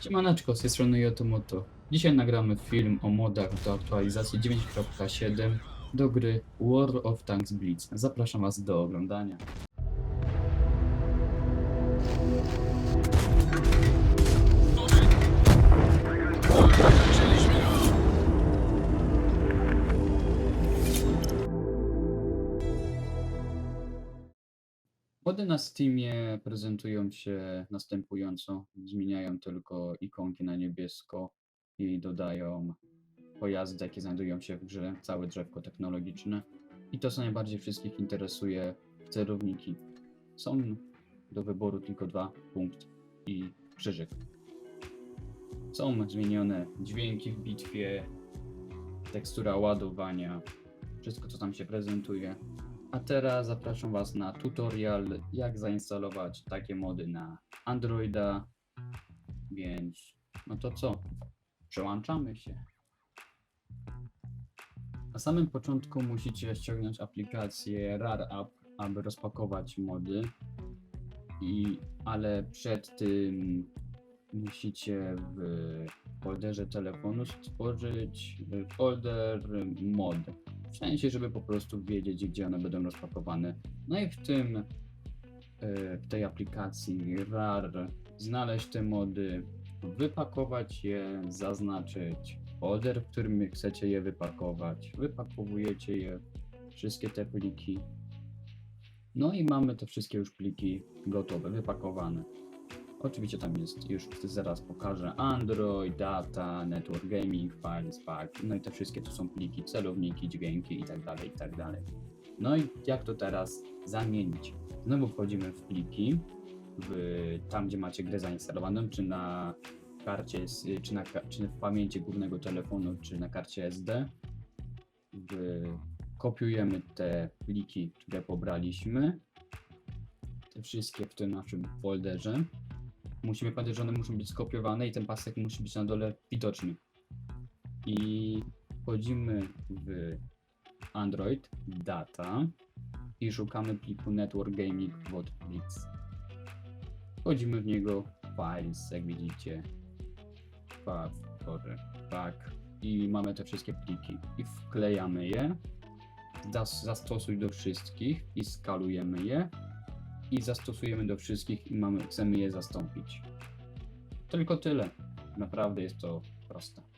Siemaneczko, z tej strony Yotomoto. Dzisiaj nagramy film o modach do aktualizacji 9.7 do gry War of Tanks Blitz. Zapraszam Was do oglądania. Mody na Steamie prezentują się następująco. Zmieniają tylko ikonki na niebiesko i dodają pojazdy, jakie znajdują się w grze, całe drzewko technologiczne. I to, co najbardziej wszystkich interesuje, celowniki. Są do wyboru tylko dwa, punkt i krzyżyk. Są zmienione dźwięki w bitwie, tekstura ładowania, wszystko co tam się prezentuje. A teraz zapraszam Was na tutorial, jak zainstalować takie mody na Androida. Więc, no to co? Przełączamy się. Na samym początku musicie ściągnąć aplikację RAR App, aby rozpakować mody. I, ale przed tym musicie w folderze telefonu stworzyć folder mod. W sensie, żeby po prostu wiedzieć, gdzie one będą rozpakowane. No i w tym, e, w tej aplikacji RAR znaleźć te mody, wypakować je, zaznaczyć folder, w którym chcecie je wypakować. Wypakowujecie je, wszystkie te pliki. No i mamy te wszystkie już pliki gotowe, wypakowane. Oczywiście tam jest, już zaraz pokażę, Android, data, network gaming, files, pack, no i te wszystkie to są pliki, celowniki, dźwięki i tak dalej, i tak dalej. No i jak to teraz zamienić? Znowu wchodzimy w pliki, w, tam gdzie macie grę zainstalowaną, czy na karcie, czy, na, czy w pamięci głównego telefonu, czy na karcie SD. W, kopiujemy te pliki, które pobraliśmy, te wszystkie w tym naszym folderze musimy pamiętać, że one muszą być skopiowane i ten pasek musi być na dole widoczny. I wchodzimy w Android, data i szukamy pliku Network Gaming Word Blitz. Wchodzimy w niego, files, jak widzicie, sorry, back i mamy te wszystkie pliki. I wklejamy je, zas- zastosuj do wszystkich i skalujemy je i zastosujemy do wszystkich i mamy, chcemy je zastąpić. Tylko tyle. Naprawdę jest to proste.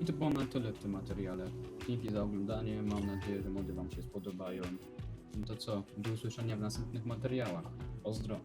I to było na tyle w tym materiale. Dzięki za oglądanie. Mam nadzieję, że mody Wam się spodobają. No to co? Do usłyszenia w następnych materiałach. Pozdro.